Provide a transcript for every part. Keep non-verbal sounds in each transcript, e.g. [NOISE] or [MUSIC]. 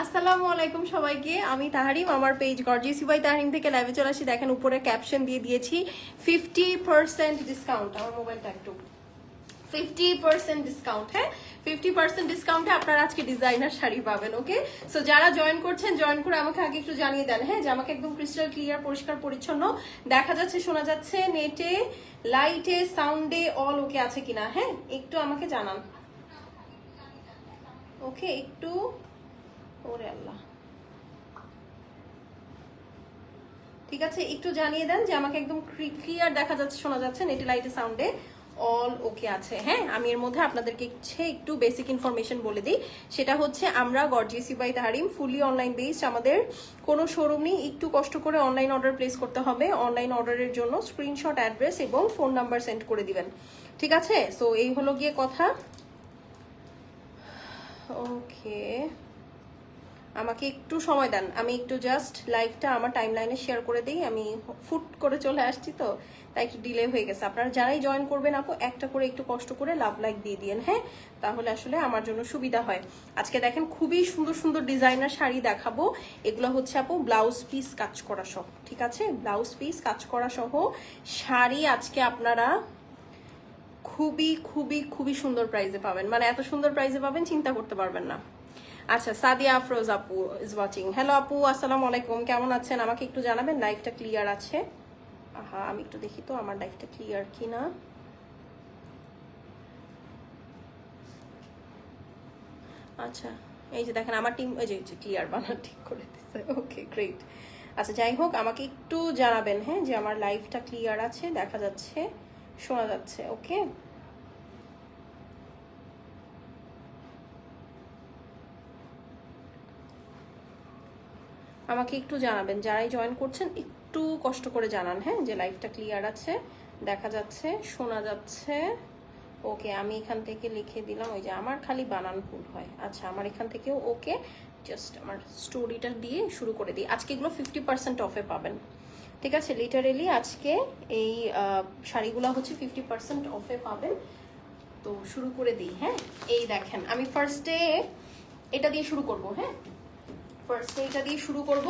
আসসালামু আলাইকুম সবাইকে। আমি তাহারিম, আমার পেজ গর্জিয়াসি বাই তাহারিম থেকে লাইভে চলে আসি। দেখেন, উপরে ক্যাপশন দিয়ে দিয়েছি ফিফটি পার্সেন্ট ডিসকাউন্ট আমার মোবাইলটা একটু ফিফটি পার্সেন্ট ডিসকাউন্ট হ্যাঁ? ফিফটি পার্সেন্ট ডিসকাউন্টে আপনারা আজকে ডিজাইনার শাড়ি পাবেন ওকে সো যারা জয়েন করছেন জয়েন করে আমাকে আগে একটু জানিয়ে দেন হ্যাঁ? যে আমাকে একদম ক্রিস্টাল ক্লিয়ার পরিষ্কার, পরিচ্ছন্ন দেখা যাচ্ছে, শোনা যাচ্ছে নেটে লাইটে সাউন্ডে অল ওকে আছে কিনা হ্যাঁ? একটু আমাকে জানান। ওকে একটু ওরে ঠিক আছে, একটু জানিয়ে দেন যে আমাকে একদম ক্লিয়ার দেখা যাচ্ছে, শোনা যাচ্ছে নেটি লাইটে সাউন্ডে। অল ওকে আছে। হ্যাঁ আমি এর মধ্যে আপনাদেরকে একটু বেসিক ইনফরমেশন বলে দিই। সেটা হচ্ছে আমরা Gorgeousy by Taharim fully online based আমাদের কোনো শোরুম নেই। একটু কষ্ট করে অনলাইন অর্ডার প্লেস করতে হবে। অনলাইন অর্ডারের জন্য স্ক্রিনশট অ্যাড্রেস এবং ফোন নাম্বার সেন্ড করে দিবেন। ঠিক আছে? সো এই হলো গিয়ে কথা। ওকে আমাকে একটু সময় দেন। আমি একটু জাস্ট লাইভটা আমার টাইম লাইনে শেয়ার করে দিই। আমি ফুট করে চলে আসছি তো, তাই একটু ডিলে হয়ে গেছে। আপনারা যারাই জয়েন করবেন আপু, একটা করে একটু কষ্ট করে লাভ লাইক দিয়ে দিন হ্যাঁ? তাহলে আসলে আমার জন্য সুবিধা হয়। আজকে দেখেন খুবই সুন্দর সুন্দর ডিজাইনার শাড়ি দেখাবো। এগুলো হচ্ছে আপু ব্লাউজ পিস কাজ করা সহ, ঠিক আছে? ব্লাউজ পিস কাজ করা সহ শাড়ি আজকে আপনারা খুবই খুবই খুবই সুন্দর প্রাইজে পাবেন। মানে এত সুন্দর প্রাইজে পাবেন, চিন্তা করতে পারবেন না। আচ্ছা সাদিয়া আফরোজ আপু ইজ ওয়াচিং হ্যালো আপু, আসসালামু আলাইকুম। কেমন আছেন? আমাকে একটু জানাবেন লাইফটা ক্লিয়ার আছে? আহা, আমি একটু দেখি তো, আমার লাইফটা ক্লিয়ার কি না আচ্ছা এই যে দেখেন, আমার টিম ওই যে ক্লিয়ার বানার ঠিক করে দিচ্ছে ওকে গ্রেট আচ্ছা যাই হোক, আমাকে একটু জানাবেন হ্যাঁ যে আমার লাইফটা ক্লিয়ার আছে, দেখা যাচ্ছে, শোনা যাচ্ছে ওকে আমাকে একটু জানাবেন। যারাই জয়েন করছেন, একটু কষ্ট করে জানান হ্যাঁ? যে লাইফটা ক্লিয়ার আছে, দেখা যাচ্ছে, শোনা যাচ্ছে। ওকে আমি এখান থেকে লিখে দিলাম, ওই যে আমার খালি বানান ভুল হয়। আচ্ছা আমার এখান থেকেও ওকে জাস্ট আমার স্টোরিটা দিয়ে শুরু করে দিই। আজকে এগুলো ফিফটি পার্সেন্ট অফে পাবেন। ঠিক আছে? লিটারেলি আজকে এই শাড়িগুলো হচ্ছে ফিফটি পার্সেন্ট অফে পাবেন। তো শুরু করে দিই হ্যাঁ? এই দেখেন, আমি ফার্স্টে এটা দিয়ে শুরু করব হ্যাঁ? এটা দিয়ে শুরু করব।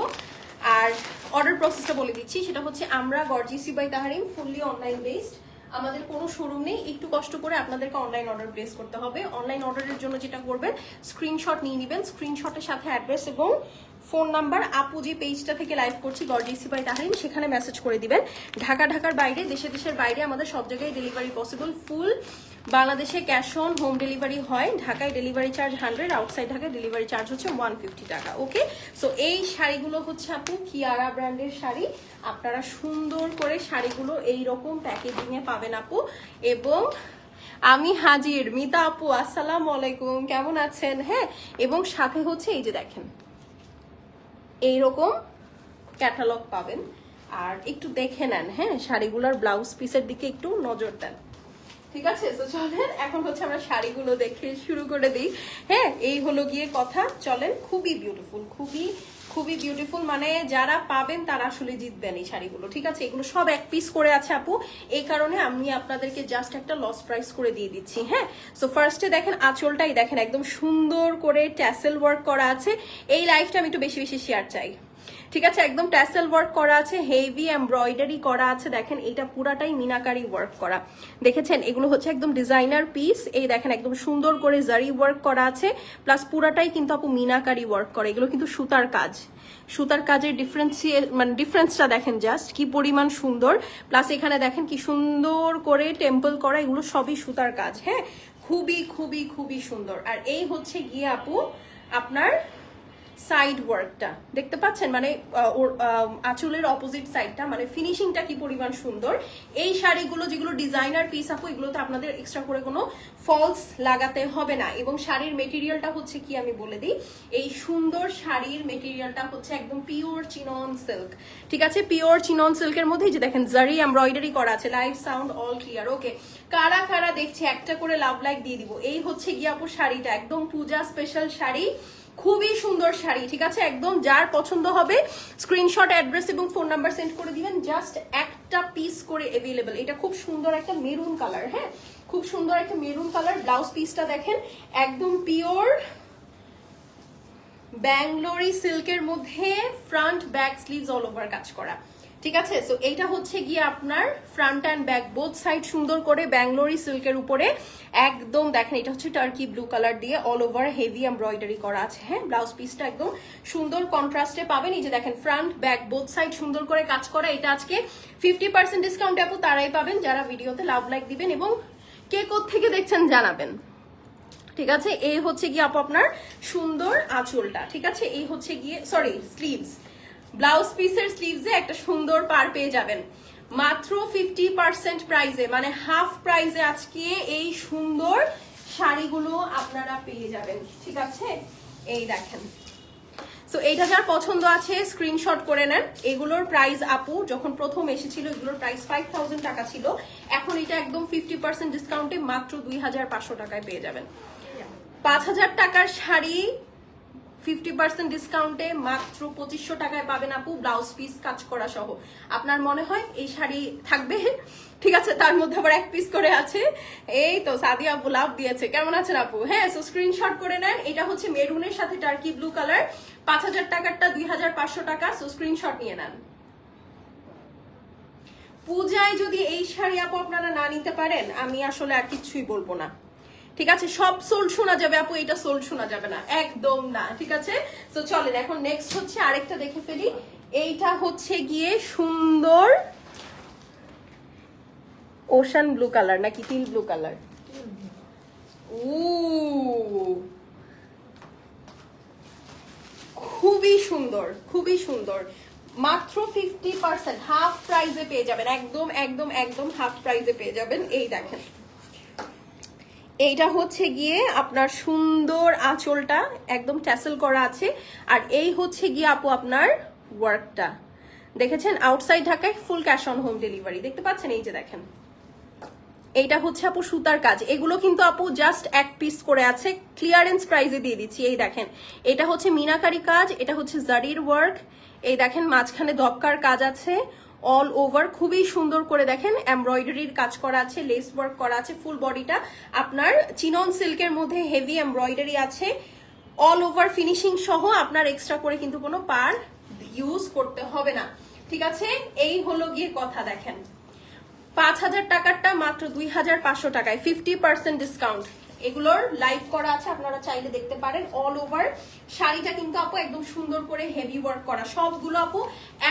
আর অর্ডার প্রসেসটা বলে দিচ্ছি, সেটা হচ্ছে আমরা Gorgeousy by Taharim fully online based আমাদের কোনো শোরুম নেই, একটু কষ্ট করে আপনাদেরকে অনলাইন অর্ডার প্লেস করতে হবে। অনলাইন অর্ডারের জন্য যেটা করবেন স্ক্রিনশট নিয়ে নেবেন। স্ক্রিনশটের সাথে অ্যাড্রেস এবং ফোন নাম্বার আপু যে পেজটা থেকে লাইভ করছি গর্জিসি বাই তাহারিম সেখানে মেসেজ করে দিবেন। ঢাকা, ঢাকার বাইরে, দেশে, দেশের বাইরে আমাদের সব জায়গায় ডেলিভারি পসিবল ফুল বাংলাদেশে ক্যাশ অন হোম ডেলিভারি হয়। ঢাকায় ডেলিভারি চার্জ হান্ড্রেড আউটসাইড ঢাকায় ডেলিভারি চার্জ হচ্ছে ওয়ান ফিফটি টাকা। ওকে সো এই শাড়িগুলো হচ্ছে আপু কিয়ারা ব্র্যান্ডের শাড়ি। আপনারা সুন্দর করে শাড়িগুলো এই রকম প্যাকেজিং এ পাবেন আপু। এবং আমি হাজির, মিতা আপু, আসসালামু আলাইকুম, কেমন আছেন? হ্যাঁ? এবং সাথে হচ্ছে এই যে দেখেন, এইরকম ক্যাটালগ পাবেন। আর একটু দেখে নেন হ্যাঁ? শাড়িগুলোর ব্লাউজ পিসের দিকে একটু নজর দেন। ঠিক আছে? তো চলেন, এখন হচ্ছে আমরা শাড়িগুলো দেখে শুরু করে দিই। হ্যাঁ এই হলো গিয়ে কথা। চলেন, খুবই বিউটিফুল খুবই খুবই বিউটিফুল মানে যারা পাবেন তারা আসলে জিতবেন এই শাড়িগুলো, ঠিক আছে? এগুলো সব এক পিস করে আছে আপু। এই কারণে আমি আপনাদেরকে জাস্ট একটা লস প্রাইস করে দিয়ে দিচ্ছি হ্যাঁ? সো ফার্স্টে দেখেন, আঁচলটাই দেখেন, একদম সুন্দর করে ট্যাসেল ওয়ার্ক করা আছে। এই লাইফটা আমি একটু বেশি বেশি শেয়ার চাই। ঠিক আছে, একদম ট্যাসেল ওয়ার্ক করা আছে হেভি এমব্রয়ডারি করা আছে, দেখেন এটা পুরাটাই মিনাকারি ওয়ার্ক করা। দেখেছেন? এগুলো হচ্ছে একদম ডিজাইনার পিস এই দেখেন একদম সুন্দর করে জারি ওয়ার্ক করা আছে প্লাস পুরাটাই কিন্তু আপু মিনাকারি ওয়ার্ক করে, এগুলো কিন্তু সুতার কাজ। সুতার কাজের ডিফারেন্সিয়ে মানে ডিফারেন্সটা দেখেন জাস্ট কি পরিমাণ সুন্দর। প্লাস এখানে দেখেন কি সুন্দর করে টেম্পল করা, এগুলো সবই সুতার কাজ হ্যাঁ? খুবই খুবই খুবই সুন্দর। আর এই হচ্ছে গিয়ে আপু আপনার সাইড ওয়ার্কটা দেখতে পাচ্ছেন মানে ওর আঁচলের অপোজিট সাইডটা মানে ফিনিশিংটা কি পরিমাণ সুন্দর। এই শাড়িগুলো যেগুলো ডিজাইনার পিস আপু, এগুলোতে আপনাদের এক্সট্রা করে কোনো ফলস লাগাতে হবে না। এবং শাড়ির মেটেরিয়ালটা হচ্ছে কি আমি বলে দিই, এই সুন্দর শাড়ির মেটেরিয়ালটা হচ্ছে একদম পিওর চিনন সিল্ক ঠিক আছে? পিওর চিনন সিল্কের মধ্যেই যে দেখেন জারি এমব্রয়ডারি করা আছে live sound all clear okay কারা কারা দেখছে, একটা করে লাভ লাইক দিয়ে দিব। এই হচ্ছে গিয়ে আপু শাড়িটা, একদম পূজা স্পেশাল শাড়ি। খুবই সুন্দর শাড়ি, ঠিক আছে? একদম যার পছন্দ হবে স্ক্রিনশট অ্যাড্রেস এবং ফোন নাম্বার সেন্ড করে দিবেন। জাস্ট একটা পিস করে অ্যাভেলেবেল এটা খুব সুন্দর একটা মেরুন কালার হ্যাঁ? খুব সুন্দর একটা মেরুন কালার ব্লাউজ পিসটা দেখেন, একদম পিওর ব্যাঙ্গলোরি সিল্কের মধ্যে front back sleeves all over কাজ করা। ঠিক আছে? সো এইটা হচ্ছে গিয়ে আপনার front and back both side সুন্দর করে ব্যাঙ্গলোরি সিল্কের উপরে। একদম দেখেন, এটা হচ্ছে টার্কি ব্লু কালার দিয়ে অল ওভার হেভি এমব্রয়ডারি করা আছে। হ্যাঁ ব্লাউজ পিসটা একদম সুন্দর কন্ট্রাস্টে পাবেন। এই যে দেখেন ফ্রন্ট ব্যাক বোথ সাইড সুন্দর করে কাজ করা। এটা আজকে ফিফটি পার্সেন্ট ডিসকাউন্ট আপু তারাই পাবেন যারা ভিডিওতে লাভ লাইক দিবেন এবং কে থেকে দেখছেন জানাবেন। ঠিক আছে? এই হচ্ছে গিয়ে আপু আপনার সুন্দর আঁচলটা। ঠিক আছে? এই হচ্ছে গিয়ে সরি স্লিভস ব্লাউজ পিসের স্লিভসে একটা সুন্দর পার পেয়ে যাবেন। মাত্র ফিফটি পার্সেন্ট প্রাইজে মানে হাফ প্রাইজে আজকে এই সুন্দর শাড়িগুলো আপনারা পেয়ে যাবেন। ঠিক আছে? এই দেখেন। সো এইটা যার পছন্দ আছে স্ক্রিনশট করে নেন। এগুলোর প্রাইস আপু, যখন প্রথম এসেছিল, এগুলোর প্রাইস ফাইভ থাউজেন্ড টাকা ছিল। এখন এটা একদম ফিফটি পার্সেন্ট ডিসকাউন্টে মাত্র দুই হাজার পাঁচশো টাকায় পেয়ে যাবেন। পাঁচ হাজার টাকার শাড়ি ফিফটি পার্সেন্ট ডিসকাউন্টে মাত্র পঁচিশশো টাকায় পাবেন আপু ব্লাউজ পিস কাজ করা সহ। আপনার মনে হয় এই শাড়ি থাকবে? ঠিক আছে, তার মধ্যে আবার এক পিস করে আছে। এই তো, সাদিয়া আপু লাভ দিয়েছে। কেমন আছেন আপু? হ্যাঁ সো স্ক্রিনশট করে নেন। এটা হচ্ছে মেরুনের সাথে টার্কি ব্লু কালার পাঁচ হাজার টাকারটা দুই হাজার পাঁচশো টাকা সো স্ক্রিনশট নিয়ে নেন। পূজায় যদি এই শাড়ি আপু আপনারা না নিতে পারেন, আমি আসলে আর কিছুই বলব না। ঠিক আছে? সব সোল শোনা যাবে, আপু এটা সোল শোনা যাবে না। একদম না, ঠিক আছে? তো চলেন, এখন নেক্সট হচ্ছে আরেকটা দেখে ফেলি। এইটা হচ্ছে গিয়ে সুন্দর ওশান ব্লু কালার নাকি তিল ব্লু কালার উ খুবই সুন্দর খুবই সুন্দর। মাত্র ফিফটি পার্সেন্ট হাফ প্রাইজে পেয়ে যাবেন, একদম একদম একদম হাফ প্রাইজে পেয়ে যাবেন। এই দেখেন। এইটা হচ্ছে গিয়ে আপনার সুন্দর আঁচলটা, একদম ট্যাসেল করা আছে। আর এই হচ্ছে গিয়ে আপু আপনার ওয়ার্কটা দেখেছেন? আউটসাইড ঢাকায় full cash on home delivery দেখতে পাচ্ছেন? এই যে দেখেন। এইটা হচ্ছে আপু সুতার কাজ। এগুলো কিন্তু আপু জাস্ট এক পিস করে আছে। ক্লিয়ারেন্স প্রাইজে দিয়ে দিচ্ছি। এই দেখেন। এটা হচ্ছে মিনাকারি কাজ। এটা হচ্ছে জারির ওয়ার্ক এই দেখেন, মাঝখানে দপকার কাজ আছে। অল ওভার খুবই সুন্দর করে দেখেন এমব্রয়ডারির কাজ করা আছে লেস ওয়ার্ক করা আছে ফুল বডিটা আপনার চিনন সিল্কের মধ্যে হেভি এমব্রয়ডারি আছে অল ওভার ফিনিশিং সহ আপনার এক্সট্রা করে কিন্তু কোনো পার ইউজ করতে হবে না। ঠিক আছে? এই হলো গিয়ে কথা দেখেন। পাঁচ হাজার টাকারটা মাত্র দুই হাজার পাঁচশো টাকায় ফিফটি পার্সেন্ট ডিসকাউন্ট এগুলোর লাইভ করা আছে, আপনারা চাইলে দেখতে পারেন অল ওভার শাড়িটা কিন্তু আপু একদম সুন্দর করে হেভি ওয়ার্ক করা। সবগুলো আপু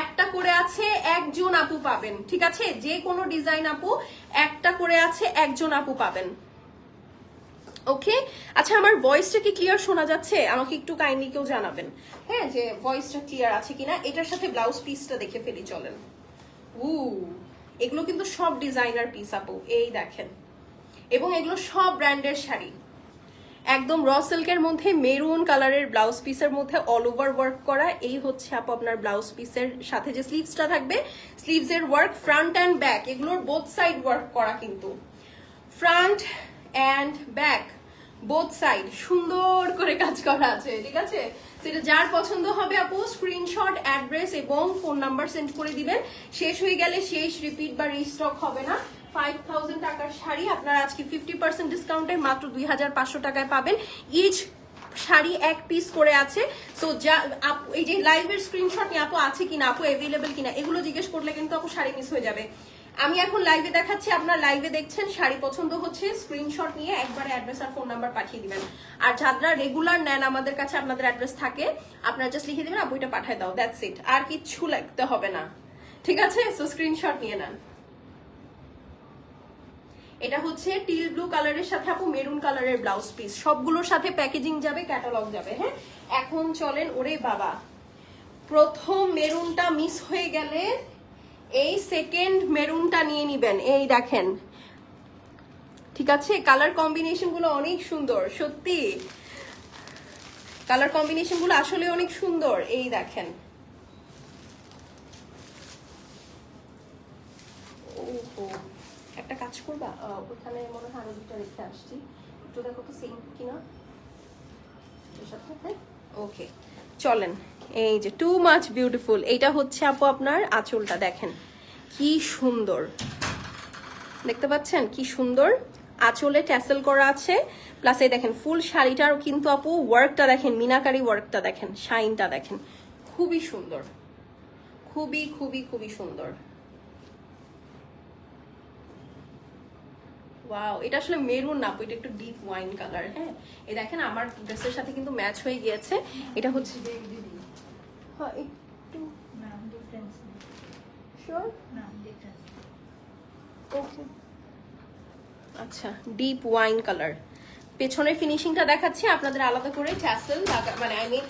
একটা করে আছে, একজন আপু পাবেন, ঠিক আছে? যে কোনো ডিজাইন আপু একটা করে আছে, একজন আপু পাবেন। ওকে আচ্ছা আমার ভয়েসটা কি ক্লিয়ার শোনা যাচ্ছে? আমাকে একটু কাইন্ডলি কেউ জানাবেন। হ্যাঁ যে ভয়েসটা ক্লিয়ার আছে কিনা? এটার সাথে ব্লাউজ পিসটা দেখে ফেলি, চলেন। উ এগুলো কিন্তু সব ডিজাইনার পিস আপু। এই দেখেন। এবং এগুলো সব ব্র্যান্ডের শাড়ি। একদম র সিল্কের মধ্যে মেরুন কালারের ব্লাউজ পিসের মধ্যে অল ওভার ওয়ার্ক করা। এই হচ্ছে আপু আপনার ব্লাউজ পিসের সাথে যে স্লিভসটা থাকবে স্লিভসের ওয়ার্ক ফ্রন্ট অ্যান্ড ব্যাক এগুলোর বোথ সাইড ওয়ার্ক করা কিন্তু। Front and back both side সুন্দর করে কাজ করা আছে, ঠিক আছে? সেটা যার পছন্দ হবে আপু স্ক্রিনশট অ্যাড্রেস এবং ফোন নাম্বার সেন্ড করে দিবেন। শেষ হয়ে গেলে শেষ রিপিট বা রিস্টক হবে না। ফাইভ থাউজেন্ড টাকার শাড়ি আপনারা আজকে ফিফটি পার্সেন্ট ডিসকাউন্টে মাত্র দুই হাজার পাঁচশো টাকায় পাবেন। ইচ শাড়ি এক পিস করে আছে। সো যা এই যে লাইভের স্ক্রিনশট নিয়ে আপু আছে কিনা, আপু অ্যাভেলেবেল কিনা, এগুলো জিজ্ঞেস করলে কিন্তু আপু শাড়ি মিস হয়ে যাবে। আমি এখন লাইভে দেখাচ্ছি, আপনার লাইভে দেখছেন, শাড়ি পছন্দ হচ্ছে স্ক্রিনশট নিয়ে একবারে অ্যাড্রেস আর ফোন নাম্বার পাঠিয়ে দিবেন। আর যারা রেগুলার নেন আমাদের কাছে, আপনাদের অ্যাড্রেস থাকে, আপনারা জাস্ট লিখে দিবেন, আপু এটা পাঠায় দাও দ্যাটস ইট আর কিচ্ছু লাগতে হবে না। ঠিক আছে? সো স্ক্রিনশট নিয়ে নেন। এটা হচ্ছে টিল ব্লু কালারের সাথে আপু মেরুন কালারের ব্লাউজ পিস সবগুলোর সাথে প্যাকেজিং যাবে ক্যাটালগ যাবে হ্যাঁ? এখন চলেন, ওরে বাবা। প্রথম মেরুনটা মিস হয়ে গেলে এই সেকেন্ড মেরুনটা নিয়ে নিবেন। এই দেখেন। ঠিক আছে? কালার কম্বিনেশনগুলো অনেক সুন্দর, সত্যি। কালার কম্বিনেশনগুলো আসলে অনেক সুন্দর। এই দেখেন। একটা কাজ করবা? ওখানে মনে হয় আরও দুটো রেখে আসছি। একটু দেখো তো সেম কিনা? এর হ্যাঁ? ওকে চলেন। এই যে টু মাচ বিউটিফুল এইটা হচ্ছে আপু আপনার আঁচলটা, দেখেন। কি সুন্দর। দেখতে পাচ্ছেন? কি সুন্দর। আঁচলে ট্যাসেল করা আছে। প্লাস এই দেখেন, ফুল শাড়িটার কিন্তু আপু ওয়ার্কটা দেখেন, মিনাকারি ওয়ার্কটা দেখেন শাইনটা দেখেন। খুবই সুন্দর। খুবই খুবই খুবই সুন্দর। ওয়াও এটা আসলে মেরুন না এটা একটু ডিপ ওয়াইন কালার হ্যাঁ? এই দেখেন আমার ড্রেসের সাথে কিন্তু ম্যাচ হয়ে গিয়েছে। এটা হচ্ছে হ্যাঁ একটু না ডিফারেন্স নেই। না ওকে আচ্ছা ডিপ ওয়াইন কালার পেছনের ফিনিশিংটা দেখাচ্ছি আপনাদের আলাদা করে ট্যাসেল মানে আই মিন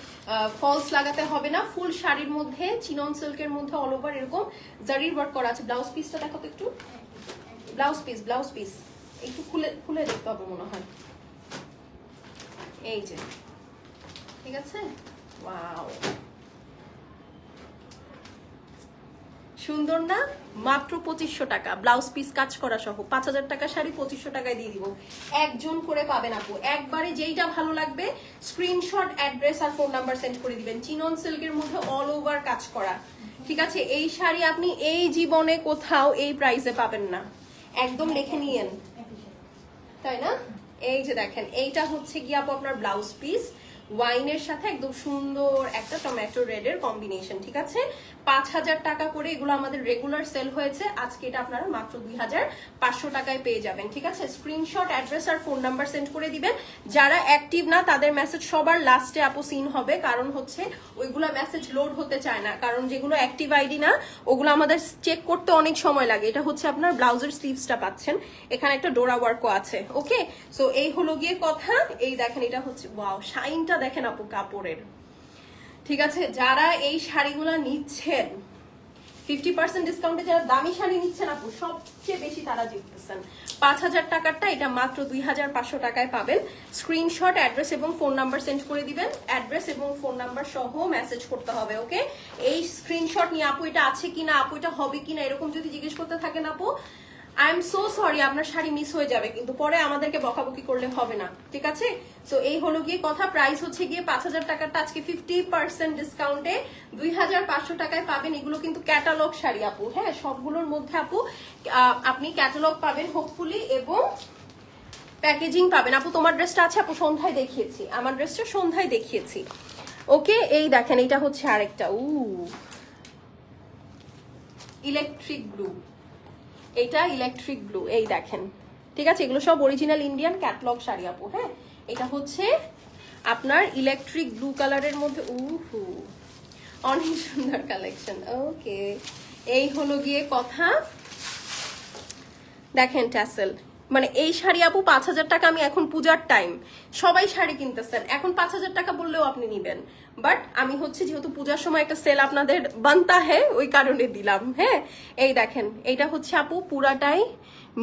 ফলস লাগাতে হবে না ফুল শাড়ির মধ্যে চিনন সিল্কের মধ্যে অল ওভার এরকম জারির ওয়ার্ক করা আছে। ব্লাউজ পিসটা দেখো তো একটু ব্লাউজ পিস ব্লাউজ পিস একটু খুলে খুলে দেখতে হবে মনে হয়। এই যে। ঠিক আছে? সুন্দর না? মাত্র পঁচিশশো টাকা। ব্লাউজ পিস কাজ করা সহ। পাঁচ হাজার টাকা শাড়ি পঁচিশশো টাকায় দিয়ে দিব। একজন করে পাবেন আপু। একবারে যেইটা ভালো লাগবে স্ক্রিনশট অ্যাড্রেস আর ফোন নাম্বার সেন্ড করে দিবেন। চিনন সিল্কের মধ্যে অল ওভার কাজ করা। ঠিক আছে? এই শাড়ি আপনি এই জীবনে কোথাও এই প্রাইসে পাবেন না। একদম লিখে নিয়েন। তাই না? এই যে দেখেন, এইটা হচ্ছে গিয়ে আপু আপনার ব্লাউজ পিস ওয়াইনের সাথে একদম সুন্দর একটা টমেটো রেডের কম্বিনেশন ঠিক আছে? পাঁচ হাজার টাকা করে এগুলো আমাদের রেগুলার সেল হয়েছে। আজকে এটা আপনারা মাত্র দুই হাজার পাঁচশো টাকায় পেয়ে যাবেন, ঠিক আছে? স্ক্রিনশট অ্যাড্রেস আর ফোন নাম্বার সেন্ড করে দিবেন। যারা অ্যাক্টিভ না, তাদের মেসেজ সবার লাস্টে আপু সিন হবে। কারণ হচ্ছে, ওইগুলো মেসেজ লোড হতে চায় না। কারণ যেগুলো অ্যাক্টিভ আইডি না, ওগুলো আমাদের চেক করতে অনেক সময় লাগে। এটা হচ্ছে আপনার ব্লাউজের স্লিভসটা পাচ্ছেন। এখানে একটা ডোরা ওয়ার্কও আছে ওকে সো এই হলো গিয়ে কথা। এই দেখেন, এটা হচ্ছে ওয়াও শাইনটা দেখেন আপু, কাপড়ের। ঠিক আছে? যারা এই শাড়িগুলো নিচ্ছেন ফিফটি পার্সেন্ট ডিসকাউন্টে যারা দামি শাড়ি নিচ্ছেন আপু, সবচেয়ে বেশি তারা জিততেছেন। পাঁচ হাজার টাকারটা এটা মাত্র দুই হাজার পাঁচশো টাকায় পাবেন। স্ক্রিনশট অ্যাড্রেস এবং ফোন নাম্বার সেন্ড করে দিবেন। অ্যাড্রেস এবং ফোন নাম্বার সহ মেসেজ করতে হবে ওকে এই স্ক্রিনশট নিয়ে আপু এটা আছে কিনা, আপু এটা হবে কিনা, এরকম যদি জিজ্ঞেস করতে থাকেন আপু আই এম সো সরি আপনার শাড়ি মিস হয়ে যাবে, কিন্তু পরে আমাদেরকে বকাবকি করলে হবে না, ঠিক আছে? সো এই হলো গিয়ে কথা প্রাইস হচ্ছে গিয়ে পাঁচ হাজার টাকারটা আজকে ফিফটি পার্সেন্ট ডিসকাউন্টে দুই হাজার পাঁচশো টাকায় পাবেন। এগুলো কিন্তু ক্যাটালগ শাড়ি আপু হ্যাঁ সবগুলোর মধ্যে আপু আপনি ক্যাটালগ পাবেন হোপফুলি এবং প্যাকেজিং পাবেন। আপু, তোমার ড্রেসটা আছে আপু, সন্ধ্যায় দেখিয়েছি। আমার ড্রেসটা সন্ধ্যায় দেখিয়েছি। ওকে এই দেখেন এটা হচ্ছে আরেকটা উ ইলেকট্রিক ব্লু এটা ইলেকট্রিক ব্লু এই দেখেন। ঠিক আছে? এগুলো সব অরিজিনাল ইন্ডিয়ান ক্যাটলগ শাড়ি, আপু হ্যাঁ? এটা হচ্ছে আপনার ইলেকট্রিক ব্লু কালারের মধ্যে, উহু, অনেক সুন্দর কালেকশন ওকে এই হলো গিয়ে কথা। দেখেন ট্যাসেল মানে এই শাড়ি আপু পাঁচ হাজার টাকা, আমি এখন পূজার টাইম সবাই শাড়ি কিনতেছেন। এখন পাঁচ হাজার টাকা বললেও আপনি নিবেন। বাট আমি হচ্ছে যেহেতু পূজার সময় একটা সেল আপনাদের বানতা হ্যাঁ ওই কারণে দিলাম হ্যাঁ? এই দেখেন, এইটা হচ্ছে আপু পুরাটাই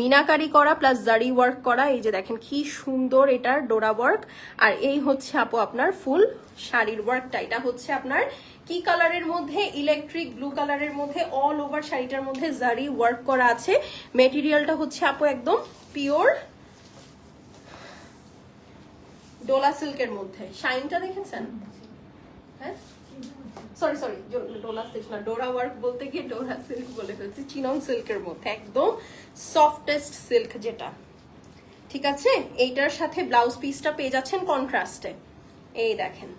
মিনাকারি করা প্লাস জারি ওয়ার্ক করা। এই যে দেখেন, কি সুন্দর এটার ডোরা ওয়ার্ক আর এই হচ্ছে আপু আপনার ফুল শাড়ির ওয়ার্কটা এটা হচ্ছে আপনার কি কালারের মধ্যে? ইলেকট্রিক ব্লু কালারের মধ্যে অল ওভার শাড়িটার মধ্যে জারি ওয়ার্ক করা আছে। মেটেরিয়ালটা হচ্ছে আপু একদম পিওর ডোলা সিল্কের মধ্যে। শাইনটা দেখেছেন? হ্যাঁ? সরি সরি ডোলা সিল্ক না ডোরা ওয়ার্ক বলতে গিয়ে ডোরা সিল্ক বলে ফেলছি। চিনন সিল্কের মধ্যে, একদম সফটেস্ট সিল্ক যেটা। ঠিক আছে? এইটার সাথে ব্লাউজ পিসটা পেয়ে যাচ্ছেন কন্ট্রাস্টে এই দেখেন।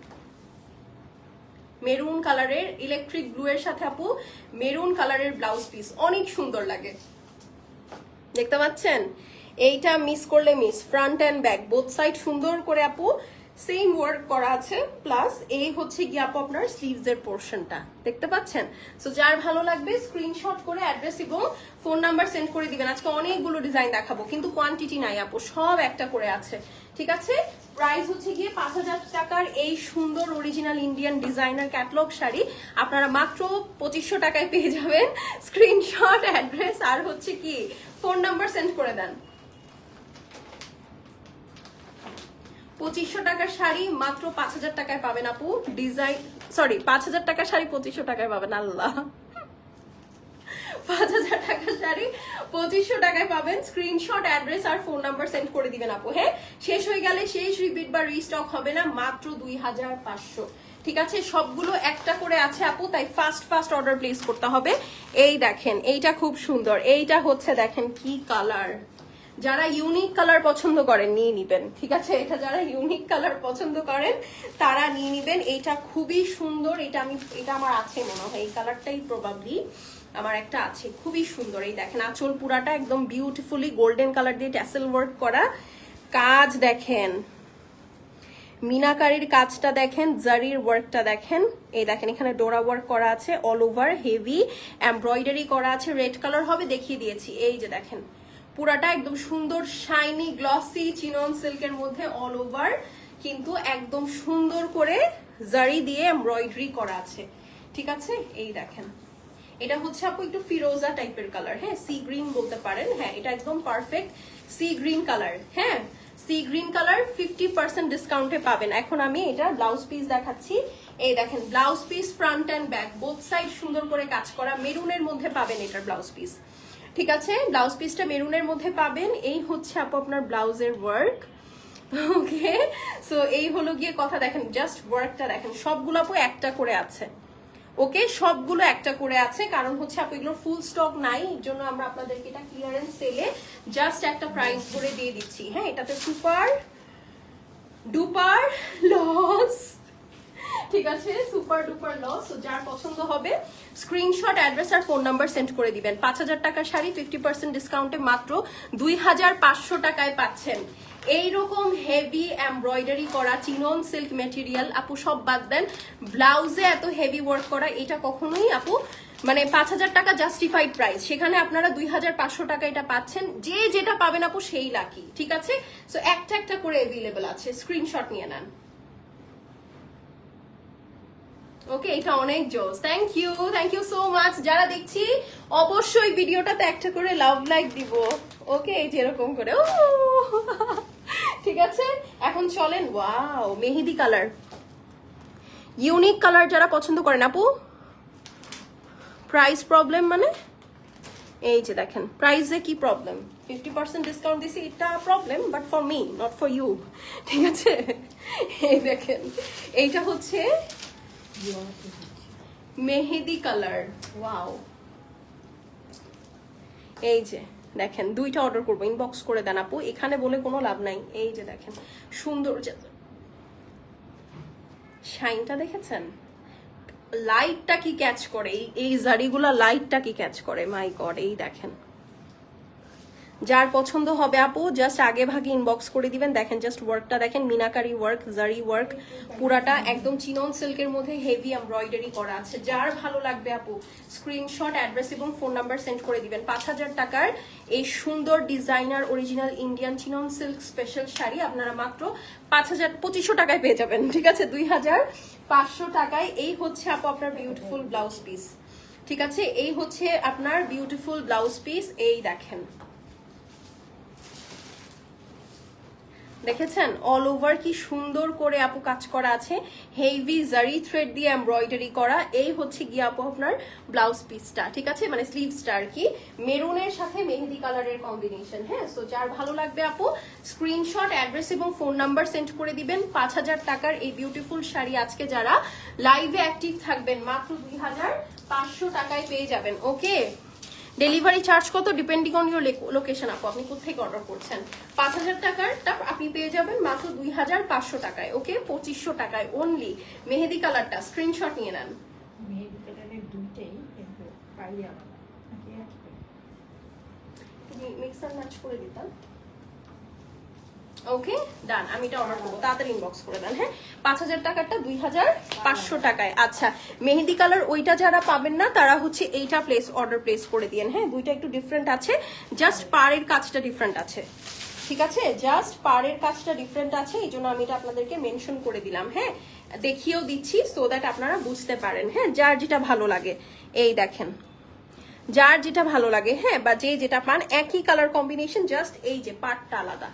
মেরুন কালারের ইলেকট্রিক ব্লু এর সাথে আপু, মেরুন কালারের ব্লাউজ পিস অনেক সুন্দর লাগে। দেখতে পাচ্ছেন? এইটা মিস করলে miss front and back both side সুন্দর করে আপু সেম ওয়ার্ক করা আছে প্লাস এই হচ্ছে গিয়ে আপু আপনার স্লিভস এর পোর্শনটা দেখতে পাচ্ছেন? সো যার ভালো লাগবে স্ক্রিনশট করে অ্যাড্রেস এবং ফোন নাম্বার সেন্ড করে দিবেন। আজকে অনেকগুলো ডিজাইন দেখাবো, কিন্তু কোয়ান্টিটি নাই আপু, সব একটা করে আছে। ঠিক আছে? প্রাইস হচ্ছে গিয়ে পাঁচ হাজার টাকার এই সুন্দর original Indian designer catalogue sari. আপনারা মাত্র পঁচিশশো টাকায় পেয়ে যাবেন। স্ক্রিনশট অ্যাড্রেস আর হচ্ছে কি ফোন নাম্বার সেন্ড করে দেন। পঁচিশশো টাকার শাড়ি, মাত্র পাঁচ হাজার টাকায় পাবেন আপু। ডিজাইন সরি পাঁচ হাজার টাকার শাড়ি পঁচিশশো টাকায় পাবেন, আল্লাহ। পাঁচ হাজার টাকার শাড়ি পঁচিশশো টাকায় পাবেন। স্ক্রিনশট অ্যাড্রেস আর ফোন নাম্বার সেন্ড করে দিবেন আপু হ্যাঁ? শেষ হয়ে গেলে শেষ রিপিট বা রিস্টক হবে না, মাত্র দুই হাজার পাঁচশো। ঠিক আছে? সবগুলো একটা করে আছে আপু, তাই ফাস্ট ফাস্ট অর্ডার প্লেস করতে হবে। এই দেখেন, এইটা খুব সুন্দর। এইটা হচ্ছে, দেখেন কি কালার যারা ইউনিক কালার পছন্দ করেন, নিয়ে নিবেন, ঠিক আছে? এটা যারা ইউনিক কালার পছন্দ করেন, তারা নিয়ে নিবেন। এটা খুবই সুন্দর, এটা আমি, এটা আমার আছে মনে হয়। এই কালারটাই প্রবাবলি আমার একটা আছে। খুবই সুন্দর। এই দেখেন, আঁচল পুরাটা একদম বিউটিফুলি গোল্ডেন কালার দিয়ে ট্যাসেল ওয়ার্ক করা। কাজ দেখেন, মিনাকারির কাজটা দেখেন, জারির ওয়ার্কটা দেখেন। এই দেখেন, এখানে ডোরা ওয়ার্ক করা আছে অল ওভার হেভি এমব্রয়ডারি করা আছে রেড কালার হবে, দেখিয়ে দিয়েছি। এই যে দেখেন পুরাটা একদম সুন্দর শাইনি গ্লসি চিনন সিল্কের মধ্যে অল ওভার কিন্তু একদম সুন্দর করে জারি দিয়ে এমব্রয়ডারি করা আছে। ঠিক আছে? এই দেখেন। এটা হচ্ছে আপু একটু ফিরোজা টাইপের কালার হ্যাঁ? সি গ্রিন বলতে পারেন। হ্যাঁ এটা একদম পারফেক্ট সি গ্রিন কালার হ্যাঁ? Sea green colour fifty percent ডিসকাউন্টে পাবেন। এখন আমি এটা ব্লাউজ পিস দেখাচ্ছি। এই দেখেন blouse piece front and back both side সুন্দর করে কাজ করা মেরুনের মধ্যে পাবেন এটার ব্লাউজ পিস ঠিক আছে ব্লাউজ পিসটা মেরুনের মধ্যে পাবেন। এই হচ্ছে আপু আপনার ব্লাউজের ওয়ার্ক ওকে সো এই হলো গিয়ে কথা। দেখেন জাস্ট ওয়ার্কটা দেখেন। সবগুলো আপু একটা করে আছে। ওকে সবগুলো একটা করে আছে। কারণ হচ্ছে আপু এগুলো ফুল স্টক নাই। এর জন্য আমরা আপনাদেরকে এটা ক্লিয়ারেন্স সেলে জাস্ট একটা প্রাইস করে দিয়ে দিচ্ছি। হ্যাঁ এটাতে সুপার ডুপার লস ঠিক আছে সুপার ডুপার লস যার পছন্দ হবে স্ক্রিনশট অ্যাড্রেস আর ফোন নাম্বার সেন্ড করে দিবেন। পাঁচ হাজার টাকার শাড়ি ফিফটি পার্সেন্ট ডিসকাউন্টে মাত্র দুই হাজার পাঁচশো টাকায় পাচ্ছেন। এইরকম হেভি এমব্রয়ডারি করা চিনন সিল্ক মেটেরিয়াল আপু সব বাদ দেন। ব্লাউজে এত হেভি ওয়ার্ক করা, এটা কখনোই আপু মানে পাঁচ হাজার টাকা জাস্টিফাইড প্রাইস সেখানে আপনারা দুই হাজার পাঁচশো টাকা এটা পাচ্ছেন। যে যেটা পাবেন আপু সেই লাকি ঠিক আছে? সো একটা একটা করে অ্যাভেলেবেল আছে। স্ক্রিনশট নিয়ে নেন। ওকে এটা অনেক জোস thank you thank you so much যারা দেখছি, অবশ্যই ভিডিওটাতে একটা করে লাভ লাইক দিব। ওকে এই যেরকম করে। ও ঠিক আছে? এখন চলেন। Wow mehndi colour unique colour যারা পছন্দ করেন, আপু। প্রাইস প্রবলেম মানে? এই যে দেখেন প্রাইসে কি প্রবলেম ফিফটি পার্সেন্ট ডিসকাউন্ট দিছি, এটা problem but for me not for you ঠিক আছে? এই দেখেন, এইটা হচ্ছে মেহেদি কালার, ওয়াও। এই যে, দেখেন, দুইটা অর্ডার করব। ইনবক্স করে দেন আপু, এখানে বলে কোনো লাভ নাই। এই যে দেখেন, সুন্দর শাইনটা দেখেছেন? লাইটটা কি ক্যাচ করে? এই এই জারিগুলা লাইটটা কি ক্যাচ করে? মাই গড এই দেখেন। যার পছন্দ হবে, আপু জাস্ট আগে ভাগে ইনবক্স করে দিবেন। দেখেন জাস্ট ওয়ার্কটা দেখেন, মিনাকারি ওয়ার্ক জারি ওয়ার্ক পুরাটা একদম চিনন সিল্কের মধ্যে হেভি এমব্রয়ডারি করা আছে। যার ভালো লাগবে, আপু স্ক্রিনশট অ্যাড্রেস এবং ফোন নাম্বার সেন্ড করে দিবেন। পাঁচ হাজার টাকার এই সুন্দর designer original Indian chinon silk special sari আপনারা মাত্র পাঁচ হাজার পঁচিশশো টাকায় পেয়ে যাবেন, ঠিক আছে? দুই হাজার পাঁচশো টাকায়। এই হচ্ছে, আপু, আপনার বিউটিফুল ব্লাউজ পিস ঠিক আছে? এই হচ্ছে আপনার বিউটিফুল ব্লাউজ পিস এই দেখেন। দেখেছেন? অল ওভার কি সুন্দর করে আপু কাজ করা আছে। হেভি জারি থ্রেড দিয়ে এমব্রয়ডারি করা। এই হচ্ছে গিয়ে আপু আপনার ব্লাউজ পিসটা ঠিক আছে? মানে স্লিভসটা আর কি। মেরুনের সাথে মেহেদি কালারের কম্বিনেশন হ্যাঁ? সো যার ভালো লাগবে আপু স্ক্রিনশট অ্যাড্রেস এবং ফোন নাম্বার সেন্ড করে দিবেন। পাঁচ হাজার টাকার এই বিউটিফুল শাড়ি আজকে যারা লাইভে অ্যাক্টিভ থাকবেন, মাত্র দুই হাজার পাঁচশো টাকায় পেয়ে যাবেন। ওকে ডেলিভারি চার্জ কত? ডিপেন্ডিং অন ইউর লোকেশন আপু আপনি কোথেকে অর্ডার করছেন? পাঁচ হাজার টাকারটা আপনি পেয়ে যাবেন মাত্র দুই হাজার পাঁচশো টাকায় ওকে পঁচিশশো টাকায় অনলি মেহেদি কালারটা স্ক্রিনশট নিয়ে নেন। মেহেদি কালারের দুইটাই পাই মিক্সার ম্যাচ করে দিতাম। ওকে ডান আমি এটা অর্ডার করব। তাড়াতাড়ি ইনবক্স করে দেন হ্যাঁ? পাঁচ হাজার টাকারটা দুই হাজার পাঁচশো টাকায়। আচ্ছা মেহেদি কালার ওইটা যারা পাবেন না, তারা হচ্ছে এইটা প্লেস অর্ডার প্লেস করে দিয়েন হ্যাঁ? দুইটা একটু ডিফারেন্ট আছে। জাস্ট পাড়ের কাজটা ডিফারেন্ট আছে। ঠিক আছে? জাস্ট পাড়ের কাজটা ডিফারেন্ট আছে, এই জন্য আমি এটা আপনাদেরকে মেনশন করে দিলাম হ্যাঁ? দেখিয়েও দিচ্ছি সো দ্যাট আপনারা বুঝতে পারেন হ্যাঁ? যার যেটা ভালো লাগে। এই দেখেন। যার যেটা ভালো লাগে হ্যাঁ? বা যে যেটা পান, একই কালার কম্বিনেশন জাস্ট এই যে পাটটা আলাদা।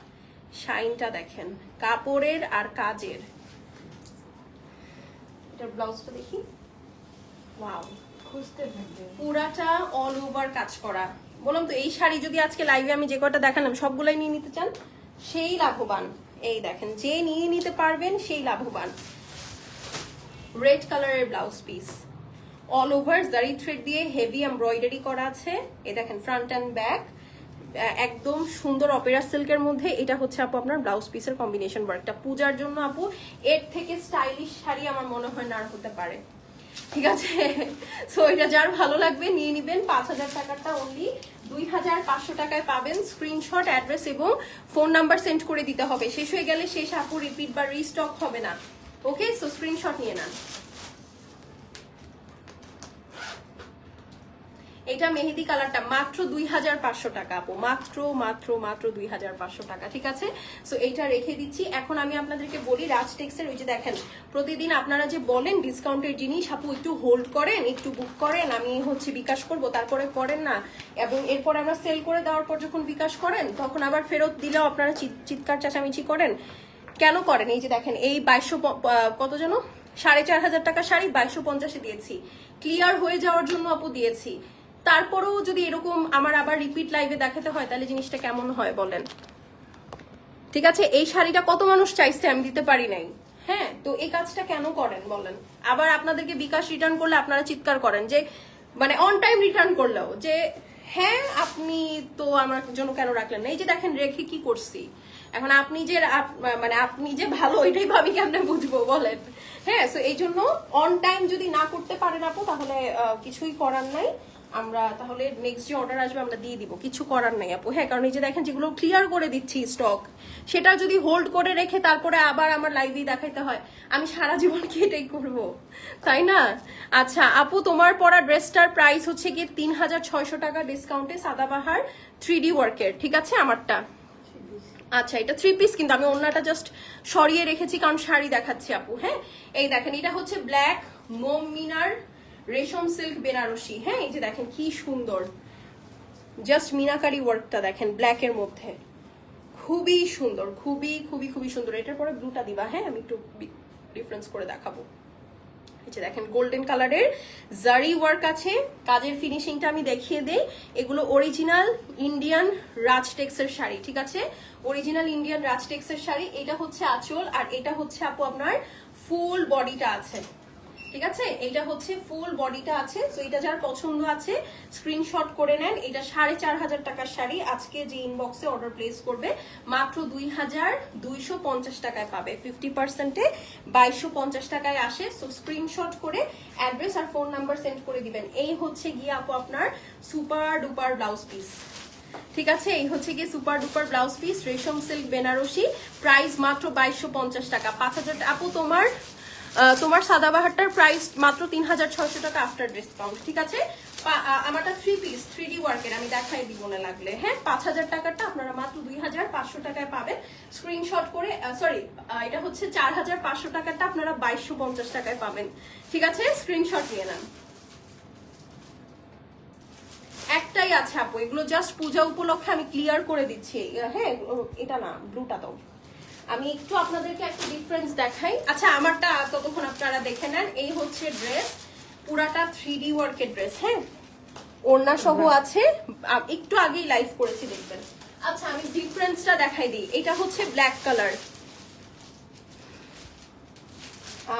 শাইনটা দেখেন কাপড়ের আর কাজের। এটার ব্লাউজটা দেখি। ওয়াও। খুঁজতে পুরাটা অল ওভার কাজ করা। বললাম তো এই শাড়ি যদি আজকে লাইভে আমি যে কটা দেখালাম সবগুলাই নিয়ে নিতে চান? সেই লাভবান। এই দেখেন যে নিয়ে নিতে পারবেন সেই লাভবান। রেড কালারের blouse piece all over zari thread দিয়ে হেভি এমব্রয়ডারি করা আছে। এই দেখেন ফ্রন্ট অ্যান্ড ব্যাক একদম সুন্দর অপেরা সিল্কের মধ্যে এটা হচ্ছে আপু আপনার ব্লাউজ পিসের কম্বিনেশন ওয়ার্কটা পূজার জন্য আপু এর থেকে স্টাইলিশ শাড়ি আমার মনে হয় না হতে পারে। ঠিক আছে? [LAUGHS] সো এটা যার ভালো লাগবে নিয়ে নিবেন পাঁচ হাজার টাকাটা অনলি দুই হাজার পাঁচশো টাকায় পাবেন স্ক্রিনশট অ্যাড্রেস এবং ফোন নাম্বার সেন্ড করে দিতে হবে। শেষ হয়ে গেলে শেষ আপু রিপিট বা রিস্টক হবে না। ওকে সো স্ক্রিনশট নিয়ে নেন। এটা মেহেদি কালারটা মাত্র দুই হাজার পাঁচশো টাকা, আপু। মাত্র মাত্র মাত্র দুই হাজার পাঁচশো টাকা, ঠিক আছে? সো এইটা রেখে দিচ্ছি। এখন আমি আপনাদেরকে বলি রাজ টেক্সের ওই যে দেখেন, প্রতিদিন আপনারা যে বলেন ডিসকাউন্টের জিনিস, আপু, একটু হোল্ড করেন, একটু বুক করেন, আমি হচ্ছে বিকাশ করব, তারপরে করেন না। এবং এরপর আমরা সেল করে দেওয়ার পর যখন বিকাশ করেন, তখন আবার ফেরত দিলেও আপনারা চিৎ- চিৎকার চেঁচামেচি করেন। কেন করেন? এই যে দেখেন, এই বাইশশো কত যেন? সাড়ে চার হাজার টাকা শাড়ি বাইশশো পঞ্চাশে দিয়েছি। ক্লিয়ার হয়ে যাওয়ার জন্য, আপু, দিয়েছি। তারপরেও যদি এরকম আমার আবার রিপিট লাইভে দেখাতে হয়, তাহলে জিনিসটা কেমন হয় বলেন? ঠিক আছে? এই শাড়িটা কত মানুষ চাইছে আমি দিতে পারি নাই। হ্যাঁ তো এই কাজটা কেন করেন বলেন? আবার আপনাদেরকে বিকাশ রিটার্ন করলে আপনারা চিৎকার করেন যে মানে অন টাইম রিটার্ন করলেও যে হ্যাঁ আপনি তো আমার জন্য কেন রাখলেন না? এই যে দেখেন, রেখে কি করছি? এখন আপনি যে মানে আপনি যে ভালো, এটাই ভাবি কেমনে বুঝব বলেন? হ্যাঁ তো এই জন্য অন টাইম যদি না করতে পারেন আপু, তাহলে কিছুই করার নাই। আমরা তাহলে নেক্সট যে অর্ডার আসবে আমরা দিয়ে দিব। কিছু করার নাই আপু। হ্যাঁ কারণ এই যে দেখেন যেগুলো ক্লিয়ার করে দিচ্ছি স্টক সেটা যদি হোল্ড করে রেখে তারপরে আবার আমার লাইভে দেখাইতে হয়, আমি সারা জীবন কি এটাই করব? তাই না? আচ্ছা আপু, তোমার পরা ড্রেসটার প্রাইস হচ্ছে গিয়ে তিন হাজার ছয়শো টাকা ডিসকাউন্টে সাদাবাহার থ্রি ডি ওয়ার্কের ঠিক আছে আমারটা? আচ্ছা এটা থ্রি পিস কিন্তু আমি অন্যটা জাস্ট সরিয়ে রেখেছি কারণ শাড়ি দেখাচ্ছি আপু হ্যাঁ? এই দেখেন, এটা হচ্ছে ব্ল্যাক মোম মিনার রেশম সিল্ক বেনারসি হ্যাঁ এই যে দেখেন কি সুন্দর। জাস্ট মিনাকারি ওয়ার্কটা দেখেন ব্ল্যাক এর মধ্যে। খুবই সুন্দর, খুবই খুবই খুবই সুন্দর। এটার পরে ব্লুটা দিবা হ্যাঁ আমি একটু ডিফারেন্স করে দেখাবো। দেখেন গোল্ডেন কালারের জারি ওয়ার্ক আছে। কাজের ফিনিশিংটা আমি দেখিয়ে দেই। এগুলো অরিজিনাল ইন্ডিয়ান রাজটেক্সের শাড়ি, ঠিক আছে? অরিজিনাল ইন্ডিয়ান রাজটেক্সের শাড়ি, এটা হচ্ছে আঁচল, আর এটা হচ্ছে আপু আপনার ফুল বডিটা আছে। ঠিক আছে? এটা হচ্ছে ফুল বডিটা আছে। তো এটা যার পছন্দ আছে স্ক্রিনশট করে নেন। এটা সাড়ে চার হাজার টাকার শাড়ি। আজকে যে ইনবক্সে অর্ডার প্লেস করবে, মাত্র দুই হাজার দুইশো পঞ্চাশ টাকায় পাবে। ফিফটি পার্সেন্টে বাইশশো পঞ্চাশ টাকায় আসে। সো স্ক্রিনশট করে অ্যাড্রেস আর ফোন নাম্বার সেন্ড করে দিবেন। এই হচ্ছে গিয়ে আপু আপনার সুপার ডুপার ব্লাউজ পিস ঠিক আছে? এই হচ্ছে গিয়ে সুপার ডুপার ব্লাউজ পিস রেশম সিল্ক বেনারসি। প্রাইস মাত্র বাইশশো পঞ্চাশ টাকা। পাঁচ হাজার আপু, তোমার তোমার সাদাবাহারটার প্রাইস মাত্র তিন হাজার ছয়শো টাকা আফটার ডিসকাউন্ট ঠিক আছে? আমারটা থ্রি পিস থ্রি ডি ওয়ার্কের আমি দেখাই দিব না লাগলে হ্যাঁ? পাঁচ হাজার টাকারটা আপনারা মাত্র দুই হাজার পাঁচশো টাকায় পাবেন। স্ক্রিনশট করে সরি এটা হচ্ছে চার হাজার পাঁচশো টাকারটা আপনারা বাইশশো পঞ্চাশ টাকায় পাবেন, ঠিক আছে? স্ক্রিনশট নিয়ে নেন। একটাই আছে আপু, এগুলো জাস্ট পূজা উপলক্ষে আমি ক্লিয়ার করে দিচ্ছি। হ্যাঁ এটা না ব্লুটা তো আমি একটু আপনাদেরকে একটা ডিফারেন্স দেখাই। আচ্ছা আমারটা ততক্ষণ আপনারা দেখে নেন। এই হচ্ছে ড্রেস পুরাটা থ্রি ডি ওয়ার্কের ড্রেস হ্যাঁ? ওড়না সহ আছে। একটু আগেই লাইভ করেছি দেখবেন। আচ্ছা আমি ডিফারেন্সটা দেখাই দিই। এটা হচ্ছে ব্ল্যাক কালার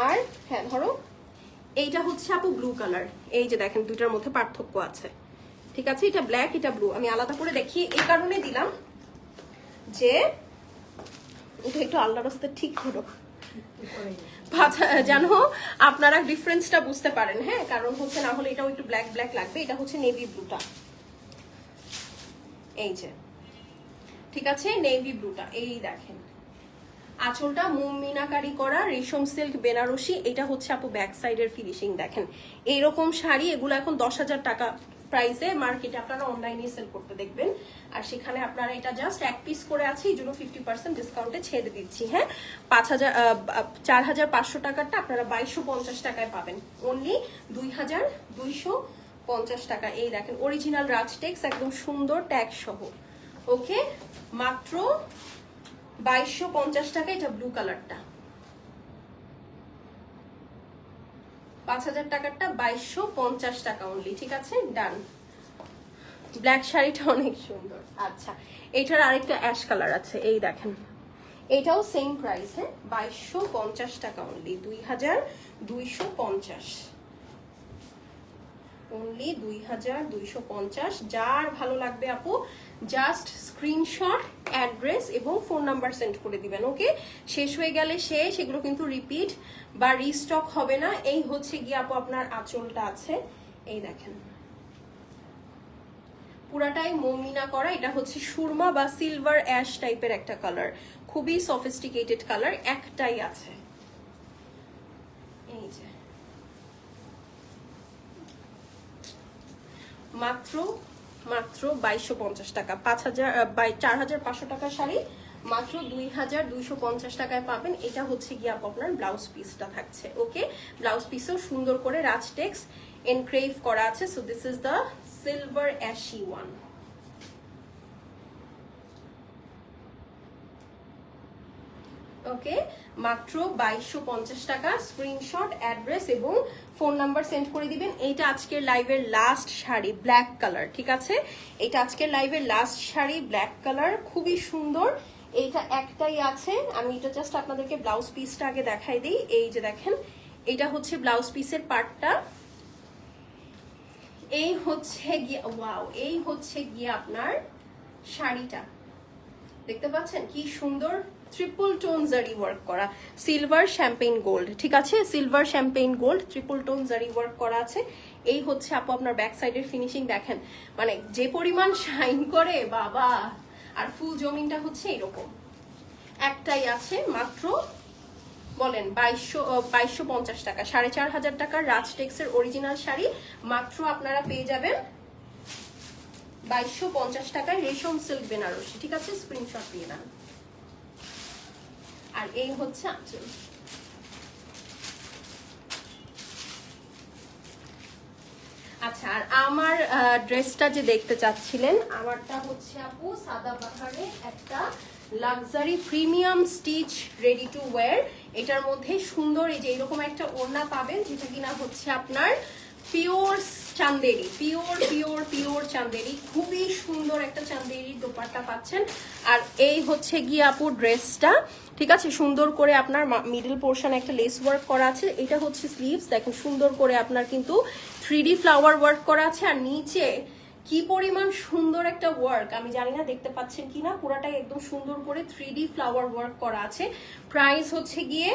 আর হ্যাঁ ধরো। এইটা হচ্ছে আপু ব্লু কালার এই যে দেখেন দুইটার মধ্যে পার্থক্য আছে। ঠিক আছে? এটা ব্ল্যাক এটা ব্লু আমি আলাদা করে দেখি এই কারণে দিলাম যে এটা একটু আল্লাহ রাস্তা ঠিক হলো যেন আপনারা ডিফারেন্সটা বুঝতে পারেন হ্যাঁ? কারণ হচ্ছে না হলে এটাও একটু ব্ল্যাক ব্ল্যাক লাগবে। এটা হচ্ছে নেভি ব্লুটা এই যে। ঠিক আছে? নেভি ব্লুটা এই দেখেন। আঁচলটা মোম মিনাকারি করা রেশম সিল্ক বেনারসি। এটা হচ্ছে আপু ব্যাক সাইডের ফিনিশিং দেখেন। এইরকম শাড়ি এগুলো এখন দশ হাজার টাকা প্রাইসে মার্কেটে আপনারা অনলাইনে সেল করতে দেখবেন। আর সেখানে আপনারা এটা জাস্ট এক পিস করে আছে, এই জন্য ফিফটি পার্সেন্ট ডিসকাউন্টে ছেড়ে দিচ্ছি হ্যাঁ? পাঁচ হাজার চার হাজার পাঁচশো টাকারটা আপনারা বাইশশো পঞ্চাশ টাকায় পাবেন। অনলি দুই হাজার দুইশো পঞ্চাশ টাকা। এই দেখেন অরিজিনাল রাজটেক্স একদম সুন্দর ট্যাগ সহ। ওকে মাত্র বাইশশো পঞ্চাশ টাকা এটা ব্লু কালারটা পাঁচ হাজার টাকারটা বাইশশো পঞ্চাশ টাকা অনলি ঠিক আছে? ডান ব্ল্যাক শাড়িটা অনেক সুন্দর। আচ্ছা এইটার আরেকটা অ্যাশ কালার আছে, এই দেখেন। এটাও সেম প্রাইস হ্যাঁ? বাইশশো পঞ্চাশ টাকা অনলি দুই হাজার দুইশো পঞ্চাশ। অনলি দুই হাজার দুইশো পঞ্চাশ। যার ভালো লাগবে আপু জাস্ট স্ক্রিনশট অ্যাড্রেস এবং ফোন নাম্বার সেন্ড করে দিবেন ওকে শেষ হয়ে গেলে শেষ, এগুলো কিন্তু রিপিট বা রিস্টক হবে না। এই হচ্ছে গিয়ে আপু আপনার আঁচলটা আছে। এই দেখেন। পুরাটাই মমিনা করা, এটা হচ্ছে সুরমা বা সিলভার অ্যাশ টাইপের একটা কালার খুবই সফিস্টিকেটেড কালার একটাই আছে। এই যে। মাত্র মাত্র বাইশশো পঞ্চাশ টাকা। পাঁচ হাজার চার হাজার পাঁচশো টাকার শাড়ি, মাত্র দুই হাজার দুইশো পঞ্চাশ টাকায় পাবেন। এটা হচ্ছে গিয়ে আপু আপনার ব্লাউজ পিসটা থাকছে। ওকে? ব্লাউজ পিসও সুন্দর করে রাজটেক্স এনক্রেভ করা আছে। So this is the silver ashy one okay মাত্র বাইশশো পঞ্চাশ টাকা স্ক্রিনশট অ্যাড্রেস এবং ফোন নাম্বার সেন্ড করে দিবেন। এইটা আজকের লাইভের লাস্ট শাড়ি ব্ল্যাক কালার ঠিক আছে? এটা আজকের লাইভের লাস্ট শাড়ি ব্ল্যাক কালার খুবই সুন্দর। এইটা একটাই আছে। আমি এটা জাস্ট আপনাদেরকে ব্লাউজ পিসটা আগে দেখাই দিই। এই যে দেখেন এটা হচ্ছে ব্লাউজ পিসের পার্টটা এই হচ্ছে গিয়ে ওয়াও এই হচ্ছে গিয়ে আপনার শাড়িটা। দেখতে পাচ্ছেন? কি সুন্দর ট্রিপল টোন জারি ওয়ার্ক করা। সিলভার শ্যাম্পেইন গোল্ড ঠিক আছে? Silver champagne gold triple tone zari work করা আছে। এই হচ্ছে আপু আপনার ব্যাক সাইডের ফিনিশিং দেখেন। মানে যে পরিমাণ শাইন করে, বাবা! আর ফুল জমিনটা হচ্ছে এরকম। একটাই আছে মাত্র, বলেন, বাইশশো বাইশশো পঞ্চাশ টাকা। সাড়ে চার হাজার টাকার রাজটেক্সের অরিজিনাল শাড়ি মাত্র আপনারা পেয়ে যাবেন বাইশশো পঞ্চাশ টাকায় রেশম সিল্ক বেনারসি। ঠিক আছে? স্ক্রিনশট দিয়ে দেন। আর এই হচ্ছে আঁচল। আচ্ছা আর আমার ড্রেসটা যে দেখতে চাচ্ছিলেন, আমারটা হচ্ছে আপু সাদা বাহারের একটা luxury premium stitch ready to wear এটার মধ্যে সুন্দর এই যে এরকম একটা ওড়না পাবেন, যেটা কিনা হচ্ছে আপনার pure Chanderi pure pure pure Chanderi. খুবই সুন্দর একটা চান্দেরি দোপাট্টা পাচ্ছেন। আর এই হচ্ছে গিয়ে আপু ড্রেসটা ঠিক আছে, সুন্দর করে আপনার মিডল পোর্শন একটা লেস ওয়ার্ক করা আছে, এটা হচ্ছে স্লিভস দেখেন সুন্দর করে আপনার কিন্তু থ্রি ফ্লাওয়ার ওয়ার্ক করা আছে, আর নিচে কি পরিমাণ সুন্দর একটা ওয়ার্ক আমি জানি না দেখতে পাচ্ছেন কিনা, পুরাটাই একদম সুন্দর করে থ্রি ফ্লাওয়ার ওয়ার্ক করা আছে প্রাইস হচ্ছে গিয়ে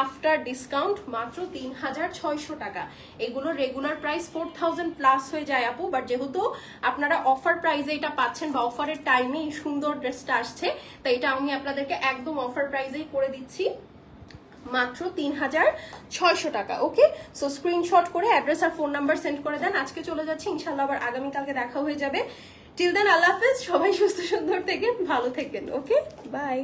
আফটার ডিসকাউন্ট মাত্র তিন হাজার ছয়শো টাকা। এগুলো regular price four thousand plus হয়ে যায় আপু বাট যেহেতু আপনারা অফার প্রাইসে এটা পাচ্ছেন বা অফারের টাইমে সুন্দর ড্রেসটা আসছে তাই এটা আমি আপনাদেরকে একদম অফার প্রাইসেই করে দিচ্ছি মাত্র তিন হাজার ছয়শো টাকা ওকে সো স্ক্রিনশট করে অ্যাড্রেস আর ফোন নাম্বার সেন্ড করে দেন। আজকে চলে যাচ্ছি ইনশাল্লাহ আবার আগামীকালকে দেখা হয়ে যাবে। টিল দেন আল্লাহ হাফেজ, সবাই সুস্থ সুন্দর থেকে ভালো থেকেন ওকে বাই